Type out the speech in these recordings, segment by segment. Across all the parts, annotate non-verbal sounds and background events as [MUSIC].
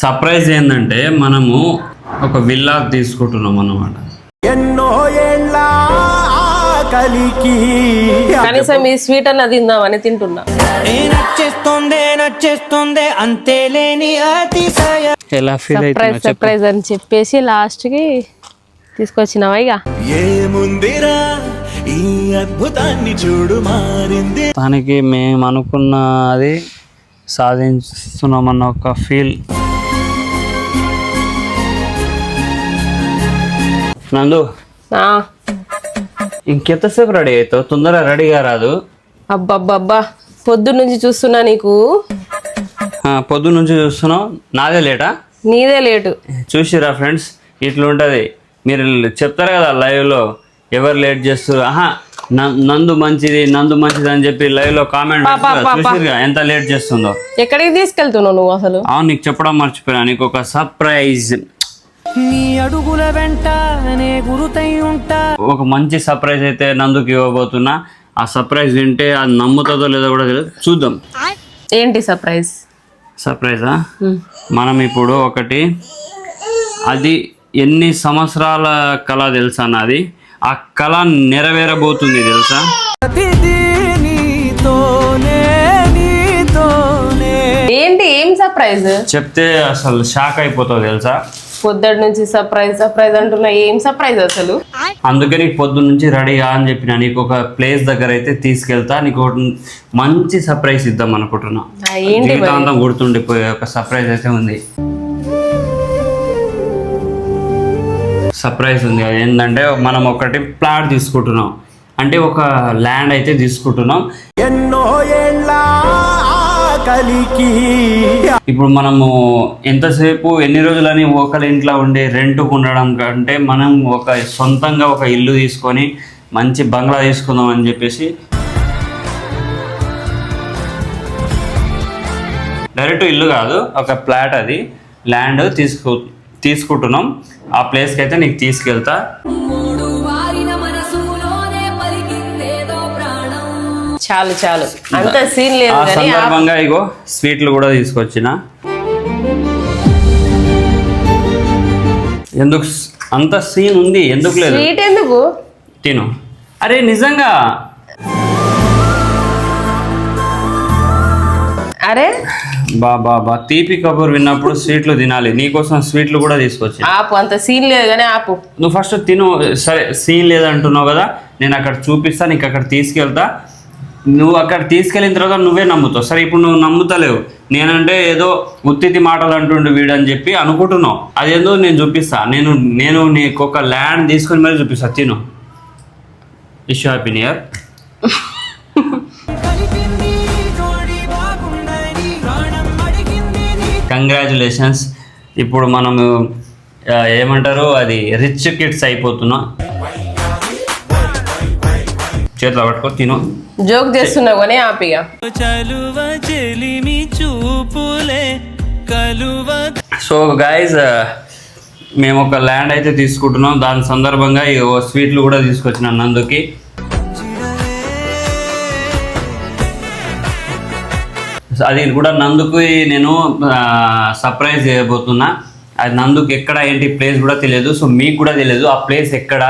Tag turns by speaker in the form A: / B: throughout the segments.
A: Surprise ఏంటంటే మనము ఒక విల్లా తీసుకుంటున్నాం అన్నమాట.
B: ఎన్నో ఏళ్ళ కలికి
C: కనీసం ఈ స్వీట్ అన్న తిందామని తింటున్నా.
D: ఏ నచ్చేస్తోందే నచ్చేస్తోందే అంతే లేని అతిశయ
A: ఎలా ఫీల్
C: సర్ప్రైజ్ సర్ప్రైజ్ అని చెప్పేసి లాస్ట్కి తీసుకొచ్చినావా ఇక?
B: ఏముందిరా ఈ అద్భుతాన్ని చూడు మారింది.
A: దానికి మేము అనుకున్నది సాధిస్తున్నామన్న ఒక ఫీల్ నందు.
C: ఆ,
A: ఇంకెంతసేపు రెడీ అవుతావు? తొందరగా రెడీగా రాదు.
C: అబ్బబ్బబ్బా పొద్దు నుంచి చూస్తున్నా నీకు.
A: ఆ, పొద్దు నుంచి చూస్తున్నావు. నాదే లేటా?
C: నీదే లేటు.
A: చూసిరా ఫ్రెండ్స్ ఇట్లా ఉంటుంది. మీరు చెప్తారు కదా లైవ్లో ఎవరు లేట్ చేస్తారు? ఆహా న- నందు మంచిది నందు మంచిది అని చెప్పి లైవ్లో కామెంట్
C: పా, పా.
A: చూసిరుగా ఎంత లేట్ చేస్తుందో?
C: ఎక్కడికి తీసుకెళ్తున్నావు నువ్వు అసలు?
A: అవును నీకు చెప్పడం మర్చిపోయినా. నీకు ఒక సర్ప్రైజ్
D: నీ అడుగుల వెంట నే గురుతై ఉంటా.
A: ఒక మంచి సర్ప్రైజ్ అయితే నందుకు ఇవ్వబోతున్నా. ఆ సర్ప్రైజ్ వింటే అది నమ్ముతుందో లేదో కూడా తెలియదు. చూద్దాం.
C: ఏంటి సర్ప్రైజ్?
A: సర్ప్రైజా? మనం ఇప్పుడు ఒకటి అది ఎన్ని సంవత్సరాల కళ తెలుసా నాది ఆ కళ నెరవేరబోతుంది తెలుసా?
C: ఏంటి ఏం సర్ప్రైజ్?
A: చెప్తే అసలు షాక్ అయిపోతావు తెలుసా?
C: పొద్దుటి నుంచి సర్ప్రైజ్ సర్ప్రైజ్ అంటున్నా. ఏం సర్ప్రైజ్ అసలు?
A: అందుకే నీకు పొద్దు నుంచి రెడీ అని చెప్పిన. నీకు ఒక ప్లేస్ దగ్గర అయితే తీసుకెళ్తా. నీకు మంచి సర్ప్రైజ్ ఇద్దాం అనుకుంటున్నా. జీవితాంతం గుర్తుండిపోయే ఒక సర్ప్రైజ్ అయితే ఉంది. సర్ప్రైజ్ ఉంది. అది ఏంటంటే మనం ఒకటి ప్లాట్ తీసుకుంటున్నాం. అంటే ఒక ల్యాండ్ అయితే తీసుకుంటున్నాం.
B: ఎన్నో ఆకలికి
A: ఇప్పుడు మనము ఎంతసేపు ఎన్ని రోజులని ఒకరి ఇంట్లో ఉండే రెంట్ ఉండడం కంటే మనం ఒక సొంతంగా ఒక ఇల్లు తీసుకొని మంచి బంగ్లా తీసుకుందాం అని చెప్పేసి డైరెక్ట్ ఇల్లు కాదు ఒక ఫ్లాట్ అది ల్యాండ్ తీసుకు తీసుకుంటున్నాం. ఆ ప్లేస్కి అయితే నీకు తీసుకెళ్తా.
C: చాలు చాలు. అంత సీన్ లేదు
A: ఆ సందర్భంగా ఇగో స్వీట్లు కూడా తీసుకొచ్చిన. ఎందుకు అంత సీన్ ఉంది ఎందుకు లేదు?
C: స్వీట్ ఎందుకు?
A: తిను. అరే నిజంగా.
C: అరే?
A: బా బా బా. తీపి కబూర్ విన్నప్పుడు స్వీట్లు తినాలి. నీకోసం స్వీట్లు కూడా తీసుకొచ్చిన.
C: ఆపు అంత సీన్ లేదు కానీ ఆపు.
A: నువ్వు ఫస్ట్ తిను. సరే సీన్ లేదంటున్నావు కదా. నేను అక్కడ చూపిస్తా నీకు అక్కడ తీసుకెళ్తా. నువ్వు అక్కడ తీసుకెళ్ళిన తర్వాత నువ్వే నమ్ముతావు. సరే ఇప్పుడు నువ్వు నమ్ముతలేవు. నేనంటే ఏదో ఉత్తితి మాటలు అంటుండు వీడని చెప్పి అనుకుంటున్నావు. అదేందో నేను చూపిస్తా. నేను నేను నీకు ఒక ల్యాండ్ తీసుకొని మరీ చూపిస్తా. తిను. ఇష్ హ్యాపీ నియర్ కంగ్రాచులేషన్స్ ఇప్పుడు మనము ఏమంటారు? అది రిచ్ కిడ్స్ అయిపోతున్నాం. చేతిలో పట్టుకో తిను.
C: జోక్ చేస్తున్నావు కానీ ఆపిగా.
D: చలువ చెలిమి చూపులే కలువ
A: సో గాయస్ మేము ఒక ల్యాండ్ అయితే తీసుకుంటున్నాం. దాని సందర్భంగా ఈ స్వీట్లు కూడా తీసుకొచ్చిన నందుకి. అది కూడా నందుకు నేను సర్ప్రైజ్ చేయబోతున్నా. అది నందుకు ఎక్కడ ఏంటి ప్లేస్ కూడా తెలియదు. సో మీకు కూడా తెలియదు. ఆ ప్లేస్ ఎక్కడ?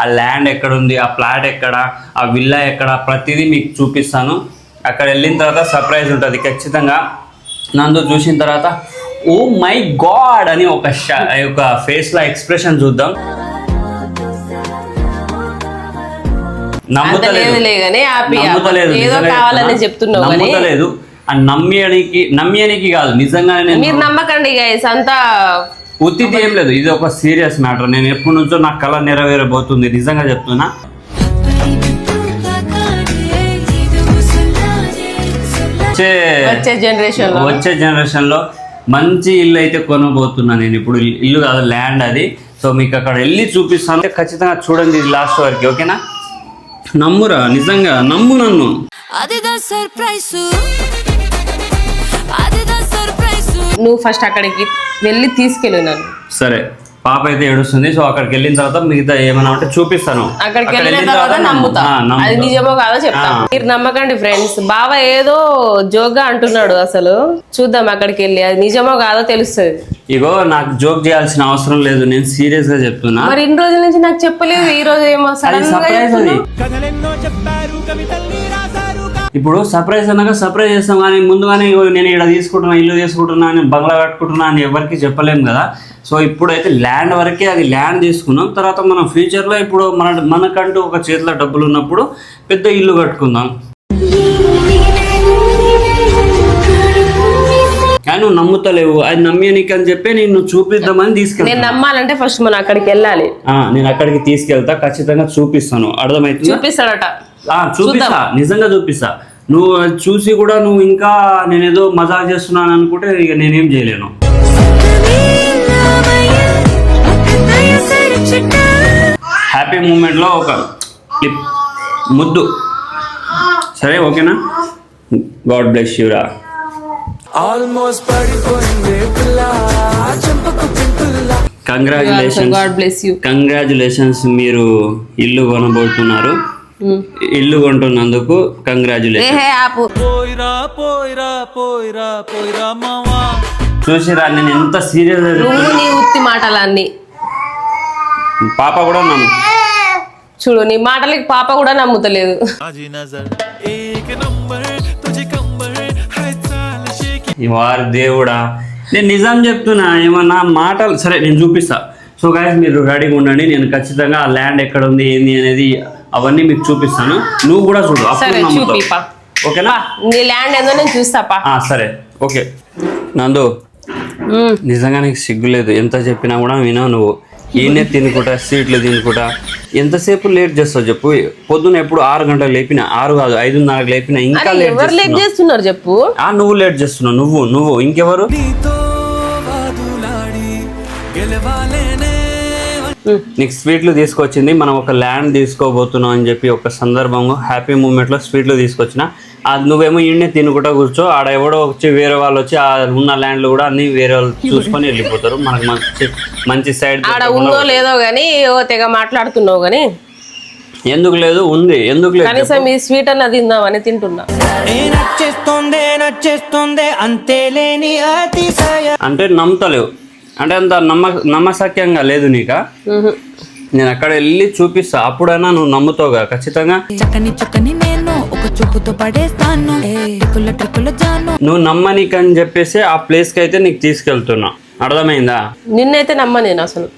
A: ఆ ల్యాండ్ ఎక్కడ ఉంది ఆ ప్లాట్ ఎక్కడ ఆ విల్లా ఎక్కడ ప్రతిదీ మీకు చూపిస్తాను. అక్కడ వెళ్ళిన తర్వాత సర్ప్రైజ్ ఉంటుంది. ఖచ్చితంగా నందు చూసిన తర్వాత ఓ మై గాడ్ అని ఒక ఒక ఫేస్లో ఎక్స్ప్రెషన్ చూద్దాం. నమ్ముతలేదు. నమ్ముతలేదు నిజంగా నమ్మేయడానికి నమ్మేయడానికి కాదు నిజంగానే
C: మీరు
A: నేను
C: నమ్మకండి అంతా
A: ఉత్తిది ఏం లేదు ఇది ఒక సీరియస్ మ్యాటర్ నేను ఎప్పటి నుంచో నా కళ నెరవేరబోతుంది నిజంగా చెప్తున్నా. వచ్చే
C: వచ్చే జనరేషన్లో.
A: వచ్చే జనరేషన్లో మంచి ఇల్లు అయితే కొనబోతున్నా నేను. ఇప్పుడు ఇల్లు- ఇల్లు కాదు ల్యాండ్ అది. సో మీకు అక్కడ వెళ్ళి చూపిస్తాను. ఖచ్చితంగా చూడండి లాస్ట్ వరకు ఓకేనా? నమ్మురా నిజంగా నమ్ము నన్ను.
E: అదిదా సర్ప్రైజ్
C: నువ్వు ఫస్ట్ అక్కడికి వెళ్ళి తీసుకెళ్ళు నన్ను.
A: సరే పాప అయితే ఏడుస్తుంది సో అక్కడికి వెళ్ళిన తర్వాత మిగతా ఏమైనా ఉంటే చూపిస్తాను.
F: అక్కడికి
A: అక్కడ
F: వెళ్ళిన తర్వాత నమ్ముతా. అది నిజమో కాదో చెప్తా.
A: ఆ.
F: మీరు నమ్మకండి ఫ్రెండ్స్ బావ ఏదో జోక్గా అంటున్నాడు అసలు. చూద్దాం అక్కడికి వెళ్ళి అది నిజమో కాదో తెలుస్తుంది.
A: ఇగో నాకు జోక్ చేయాల్సిన అవసరం లేదు నేను సీరియస్గా చెప్తున్నా.
F: మరి ఇన్ని రోజుల నుంచి నాకు చెప్పలేదు ఈ రోజు ఏమో
B: సడన్గా
A: ఇప్పుడు సర్ప్రైజ్ అనగా సర్ప్రైజ్ చేస్తాం కానీ ముందుగానే నేను ఇక్కడ తీసుకుంటున్నా ఇల్లు తీసుకుంటున్నా నేను బంగ్లా కట్టుకుంటున్నా అని ఎవరికి చెప్పలేం కదా. సో ఇప్పుడైతే ల్యాండ్ వరకే అది ల్యాండ్ తీసుకున్నాం. తర్వాత మనం ఫ్యూచర్లో ఇప్పుడు మన మనకంటూ ఒక చేతిలో డబ్బులు ఉన్నప్పుడు పెద్ద ఇల్లు కట్టుకుందాం. కానీ నువ్వు నమ్ముతలేవు. అది నమ్మేనికి అని చెప్పి నేను చూపిద్దామని
F: నేను
A: తీసుకెళ్తాను
F: నమ్మాలంటే ఫస్ట్ మనం అక్కడికి వెళ్ళాలి.
A: నేను అక్కడికి తీసుకెళ్తా. ఖచ్చితంగా చూపిస్తాను. అర్థమవుతుందా
F: చూపిస్తాడట.
A: చూపిస్తా. నిజంగా చూపిస్తా. నువ్వు అది చూసి కూడా నువ్వు ఇంకా నేనేదో మజా చేస్తున్నాను అనుకుంటే ఇక నేనేం చేయలేను. హ్యాపీ మూమెంట్లో ఒక లిప్ ముద్దు. సరే ఓకేనా? గాడ్ బ్లెస్ యూరా
B: ఆల్మోస్ట్ పడిపోయింది
A: congratulations
F: God bless you
A: congratulations మీరు ఇల్లు కొనబోతున్నారు. ఇల్లు కొంటున్నందుకు కంగ్రాచులేషన్ చూసిరా నేను ఎంత సీరియస్
F: నీ ఉత్తి మాటలన్నీ.
A: పాప కూడా నమ్ము.
F: చూడు నీ మాటలకి పాప కూడా నమ్ముతలేదు.
A: వారి దేవుడా. నేను నిజం చెప్తున్నా ఏమన్నా మాటలు సరే నేను చూపిస్తా. సో గాయస్ మీరు రెడీగా ఉండండి. నేను ఖచ్చితంగా ఆ ల్యాండ్ ఎక్కడ ఉంది ఏంది అనేది అవన్నీ మీకు చూపిస్తాను. నువ్వు కూడా చూడు అప్పుడు
F: సరే
A: నమ్ముతావు.
F: చూపిపా.
A: ఓకేనా?
F: నీ ల్యాండ్ ఏందో నేను చూస్తాపా.
A: ఆ, సరే. ఓకే. నందు నిజంగా నీకు సిగ్గు లేదు. ఎంత చెప్పినా కూడా వినావు నువ్వు. ఈయనే తినుకుంటా స్వీట్లు తినుకుంటా. ఎంతసేపు లేట్ చేస్తావు చెప్పు? పొద్దున ఎప్పుడు ఆరు గంటలకు లేపినా ఆరు కాదు ఐదున్నరకు లేపినా ఇంకా లేట్
F: లేట్ చేస్తున్నారు చెప్పు?
A: ఆ నువ్వు లేట్ చేస్తున్నావు నువ్వు నువ్వు ఇంకెవరు?
B: నీతో వాదులాడి గెలవాలేనే
A: నీకు స్వీట్లు తీసుకొచ్చింది మనం ఒక ల్యాండ్ తీసుకోబోతున్నాం అని చెప్పి ఒక సందర్భంగా హ్యాపీ మూమెంట్లో స్వీట్లు తీసుకొచ్చిన. అది నువ్వేమో ఇండియా తినుకుంటా కూర్చో ఆడ ఎవడో వచ్చి వేరే వాళ్ళు వచ్చి ఆ ఉన్న ల్యాండ్లు కూడా అన్ని వేరే వాళ్ళు చూసుకొని వెళ్ళిపోతారు. మనకు మంచి మంచి సైడ్
F: ఆడ ఉందో లేదో గానీ ఓ తెగ మాట్లాడుతున్నావు గానీ.
A: ఎందుకు లేదు ఉంది ఎందుకు లేదు
F: కనీసం ఈ స్వీట్ అన్న తిందామని తింటున్నా.
D: నచ్చేస్తోందే నచ్చేస్తోందే అంతేలేని అతిశయ.
A: అంటే నమ్ముతలేవు. అంటే అంత నమ్మ నమ్మసక్యంగా లేదు నీకా. నేను అక్కడ వెళ్ళి చూపిస్తా. అప్పుడైనా నువ్వు నమ్ముతావుగా? ఖచ్చితంగా.
E: చక్కని చక్కని నేను ఒక చూపుతో పడేస్తాను.
A: నువ్వు నమ్మనీకని చెప్పేసి ఆ ప్లేస్కి అయితే నీకు తీసుకెళ్తున్నా. అర్థమైందా?
F: నిన్నైతే నమ్మ నేను అసలు.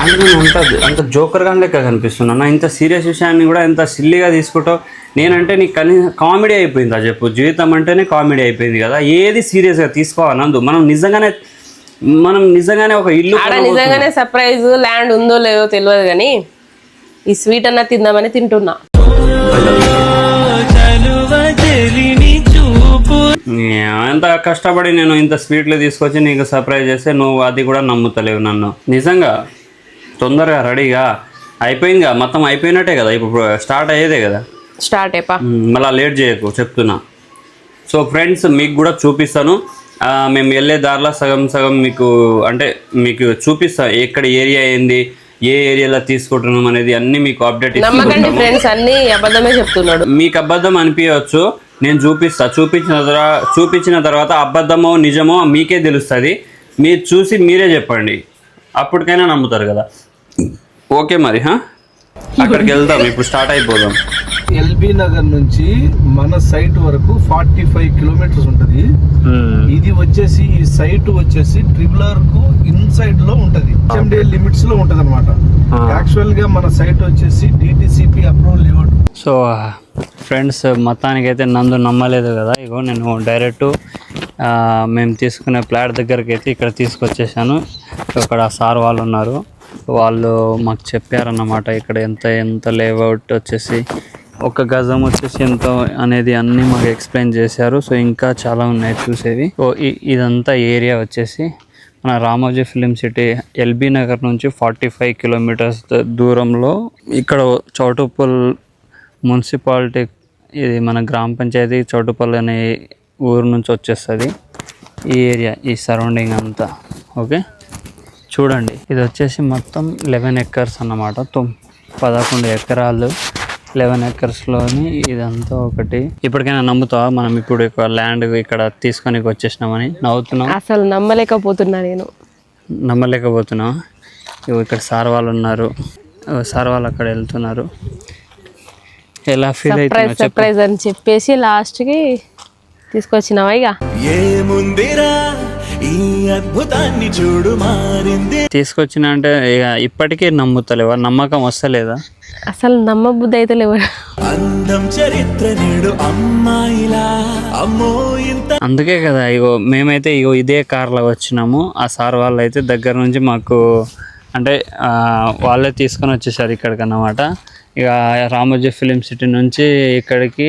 A: అంటే నేను అంత అంత జోకర్గా లెక్క కనిపిస్తున్నా. నా ఇంత సీరియస్ విషయాన్ని కూడా ఎంత సిల్లీగా తీసుకుంటావు. నేనంటే నీకు కనీ కామెడీ అయిపోయిందా. చెప్పు. జీవితం అంటేనే కామెడీ అయిపోయింది కదా. ఏది సీరియస్గా తీసుకోవాలందు మనం నిజంగానే మనం నిజంగానే ఒక ఇల్లు
F: ఆడ. నిజంగానే సర్ప్రైజ్ ల్యాండ్ ఉందో లేదో తెలియదు కానీ ఈ స్వీట్ అన్న తిందామని తింటున్నా.
A: ఎంత కష్టపడి నేను ఇంత స్వీట్లు తీసుకొచ్చి నీకు సర్ప్రైజ్ చేస్తే నువ్వు అది కూడా నమ్ముతలేవు నన్ను. నిజంగా తొందరగా రెడీగా అయిపోయిందిగా మొత్తం అయిపోయినట్టే కదా ఇప్పుడు స్టార్ట్ అయ్యేదే కదా.
F: స్టార్ట్ అయిపా
A: మళ్ళా లేట్ చేయకు చెప్తున్నా. సో ఫ్రెండ్స్ మీకు కూడా చూపిస్తాను. మేము వెళ్ళే దారిలో సగం సగం మీకు అంటే మీకు చూపిస్తా ఎక్కడ ఏరియా ఏంది ఏ ఏరియాలో తీసుకుంటున్నాం అనేది అన్ని మీకు అప్డేట్
F: నమ్మకండి ఫ్రెండ్స్ అన్ని అబద్ధమే చెప్తున్నాడు.
A: మీకు అబద్ధం అనిపించవచ్చు నేను చూపిస్తా చూపించిన తర్వాత చూపించిన తర్వాత అబద్ధమో నిజమో మీకే తెలుస్తుంది. మీరు చూసి మీరే చెప్పండి. అప్పటికైనా నమ్ముతారు కదా. ఓకే మరి హా? అక్కడికి వెళ్దాం ఇప్పుడు స్టార్ట్ అయిపోదాం.
G: ఎల్బీ నగర్ నుంచి మన సైట్ వరకు ఫార్టీ ఫైవ్ కిలోమీటర్స్ ఉంటది. ఇది వచ్చేసి ఈ సైట్ వచ్చేసి ట్రిబులర్కు ఇన్సైడ్లో ఉంటది. హెచ్ఎండి లిమిట్స్లో ఉంటది అనమాట యాక్చువల్గా మన సైట్ వచ్చేసి DTCP approval layout.
A: So friends మొత్తానికి అయితే నందు నమ్మలేదు కదా. ఇగో నేను డైరెక్ట్ మేము తీసుకునే ప్లాట్ దగ్గరికి అయితే ఇక్కడ తీసుకొచ్చేసాను. ఇక్కడ సార్ వాళ్ళు ఉన్నారు. వాళ్ళు మాకు చెప్పారన్నమాట ఇక్కడ ఎంత ఎంత లేఅవుట్ వచ్చేసి ఒక గజం వచ్చేసి ఎంత అనేది అన్నీ మాకు ఎక్స్ప్లెయిన్ చేశారు. సో ఇంకా చాలా ఉన్నాయి చూసేవి. సో ఇదంతా ఏరియా వచ్చేసి మన Ramoji film city LB Nagar నుంచి ఫార్టీ ఫైవ్ కిలోమీటర్స్ దూరంలో ఇక్కడ చౌటుపల్ మున్సిపాలిటీ ఇది మన గ్రామ పంచాయతీ చౌటుపల్ అనే ఊరు నుంచి వచ్చేస్తుంది. ఈ ఏరియా ఈ సరౌండింగ్ అంతా. ఓకే? చూడండి. ఇది వచ్చేసి మొత్తం లెవెన్ ఎకర్స్ అన్నమాట. తొమ్ పదకొండు ఎకరాలు. లెవెన్ ఎకర్స్లోని ఇదంతా ఒకటి. ఇప్పటికైనా నమ్ముతావా? మనం ఇప్పుడు ల్యాండ్ ఇక్కడ తీసుకొని వచ్చేసినామని నవ్వుతున్నాం.
F: అసలు నమ్మలేకపోతున్నా నేను.
A: నమ్మలేకపోతున్నాం ఇగో ఇక్కడ సార్ వాళ్ళు ఉన్నారు. సార్ వాళ్ళు అక్కడ వెళ్తున్నారు. ఎలా ఫీల్
F: సర్ప్రైజ్ అని చెప్పేసి లాస్ట్కి తీసుకొచ్చినావా ఇక
B: ఏముందిరా ఈ అద్భుతాన్ని చూడు మారింది.
A: తీసుకొచ్చిన అంటే ఇక ఇప్పటికీ నమ్ముతలేవా. నమ్మకం వస్తలేదా?
F: అసలు నమ్మబుద్ధి అయితే లేవు.
B: అందం చరిత్ర నేడు అమ్మాయిలా. అమ్మో ఇంత
A: అందుకే కదా ఇగో మేమైతే ఇగో ఇదే కార్లో వచ్చినాము. ఆ సార్ వాళ్ళు అయితే దగ్గర నుంచి మాకు అంటే ఆ, వాళ్ళే తీసుకొని వచ్చేసారు ఇక్కడికి అన్నమాట ఇక రామోజీ ఫిలిం సిటీ నుంచి ఇక్కడికి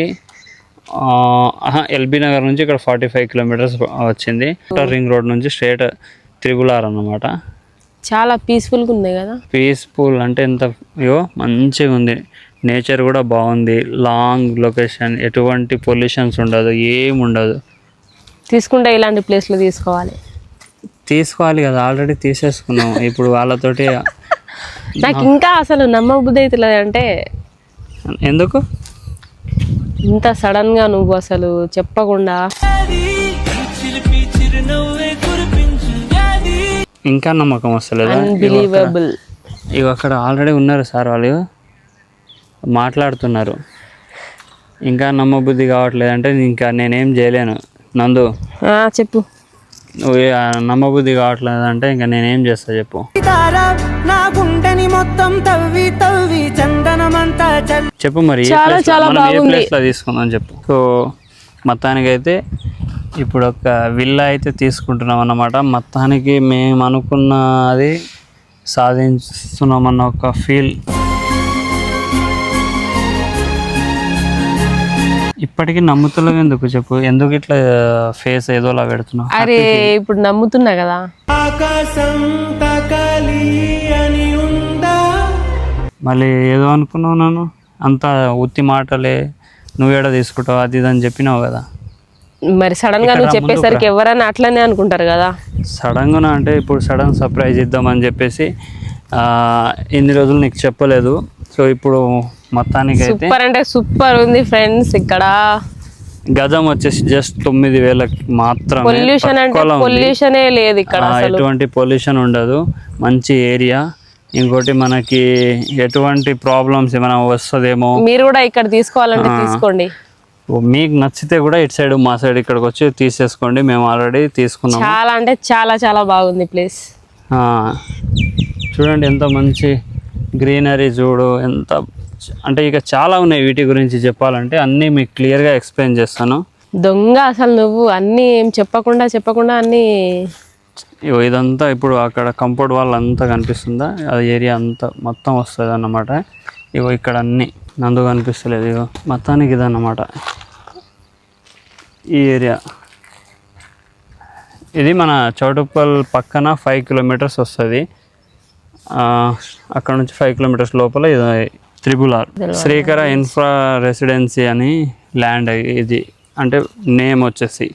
A: ఎల్బీ నగర్ నుంచి ఇక్కడ ఫార్టీ ఫైవ్ కిలోమీటర్స్ వచ్చింది. రింగ్ రోడ్ నుంచి స్ట్రేట్ త్రిబులార్ అన్నమాట.
F: చాలా పీస్ఫుల్గా ఉంది కదా?
A: పీస్ఫుల్ అంటే ఎంత అయ్యో మంచిగా ఉంది. నేచర్ కూడా బాగుంది. లాంగ్ లొకేషన్ ఎటువంటి పొల్యూషన్స్ ఉండదు ఏం ఉండదు.
F: తీసుకుంటే ఇలాంటి ప్లేస్లో తీసుకోవాలి.
A: తీసుకోవాలి కదా ఆల్రెడీ తీసేసుకున్నాం. ఇప్పుడు వాళ్ళతోటి [LAUGHS]
F: నాకు ఇంకా అసలు నమ్మబుద్ధి అయితే లేదంటే
A: ఎందుకు?
F: ఇంత సడన్గా నువ్వు అసలు చెప్పకుండా.
A: ఇంకా నమ్మకం వస్తలేదా?
F: అన్బిలీవబుల్
A: ఇవి అక్కడ ఆల్రెడీ ఉన్నారు సార్ వాళ్ళు. మాట్లాడుతున్నారు. ఇంకా నమ్మబుద్ధి కావట్లేదు అంటే ఇంకా నేనేం చేయలేను. నందు.
F: చెప్పు.
A: నువ్వు నమ్మబుద్ధి కావట్లేదు అంటే ఇంకా నేనేం చేస్తా చెప్పు.
D: మొత్తం తవ్వి తవ్వి చందనమంతా
A: చెప్పు మరి
F: చాలా, చాలా బాగుంది.
A: తీసుకుందాం చెప్పు. సో మొత్తానికైతే ఇప్పుడు ఒక విల్లా అయితే తీసుకుంటున్నాం అన్నమాట. మొత్తానికి మేము అనుకున్నది సాధిస్తున్నామన్న ఒక ఫీల్ ఇప్పటికీ నమ్ముతలేవు ఎందుకు చెప్పు? ఎందుకు ఇట్లా ఫేస్ ఏదోలా పెడుతున్నావు?
F: అరే ఇప్పుడు నమ్ముతున్నా కదా.
B: ఆకాశం
A: మళ్ళీ ఏదో అనుకున్నావు నన్ను? అంత ఉత్తి మాటలే నువ్వేడ తీసుకుంటావు? అది ఇది అని చెప్పినావు కదా.
F: మరి
A: సడన్గా
F: నువ్వు చెప్పేసరికి ఎవరైనా అట్లనే అనుకుంటారు కదా.
A: సడన్గా అంటే ఇప్పుడు సడన్ సర్ప్రైజ్ ఇద్దామని చెప్పేసి ఆ, ఇన్ని రోజులు నీకు చెప్పలేదు. సో ఇప్పుడు మొత్తానికి
F: సూపర్ అంటే సూపర్ ఉంది ఫ్రెండ్స్ ఇక్కడ.
A: గజం వచ్చేసి జస్ట్ తొమ్మిది వేలకి మాత్రమే
F: పొల్యూషన్ అంటే. పొల్యూషనే లేదు ఇక్కడ
A: ఎటువంటి పొల్యూషన్ ఉండదు. మంచి ఏరియా. ఇంకోటి మనకి ఎటువంటి ప్రాబ్లమ్స్ ఏమైనా వస్తుందేమో.
F: మీరు కూడా ఇక్కడ తీసుకోవాలంటే తీసుకోండి.
A: మీకు నచ్చితే కూడా ఇటు సైడ్ మా సైడ్ ఇక్కడికి వచ్చి తీసేసుకోండి. మేము ఆల్రెడీ తీసుకున్నాము.
F: చాలా అంటే చాలా చాలా బాగుంది ప్లేస్.
A: చూడండి ఎంత మంచి గ్రీనరీ చూడు ఎంత అంటే ఇక చాలా ఉన్నాయి వీటి గురించి చెప్పాలంటే. అన్నీ మీకు క్లియర్గా ఎక్స్ప్లెయిన్ చేస్తాను.
F: దొంగ అసలు నువ్వు అన్నీ ఏం చెప్పకుండా చెప్పకుండా అన్నీ
A: ఇదంతా ఇప్పుడు అక్కడ కంపౌండ్ వాల్ అంతా కనిపిస్తుందా? ఆ ఏరియా అంతా మొత్తం వస్తుంది అన్నమాట ఇగో ఇక్కడ అన్నీ నందు కనిపిస్తలేదు. ఇగో మొత్తానికి ఇదన్నమాట. ఈ ఏరియా. ఇది మన చౌటుప్పల్ పక్కన ఫైవ్ కిలోమీటర్స్ వస్తుంది. అక్కడ నుంచి ఫైవ్ కిలోమీటర్స్ లోపల ఇది triple R Srikara infra residency అని ల్యాండ్ ఇది అంటే నేమ్ వచ్చేసి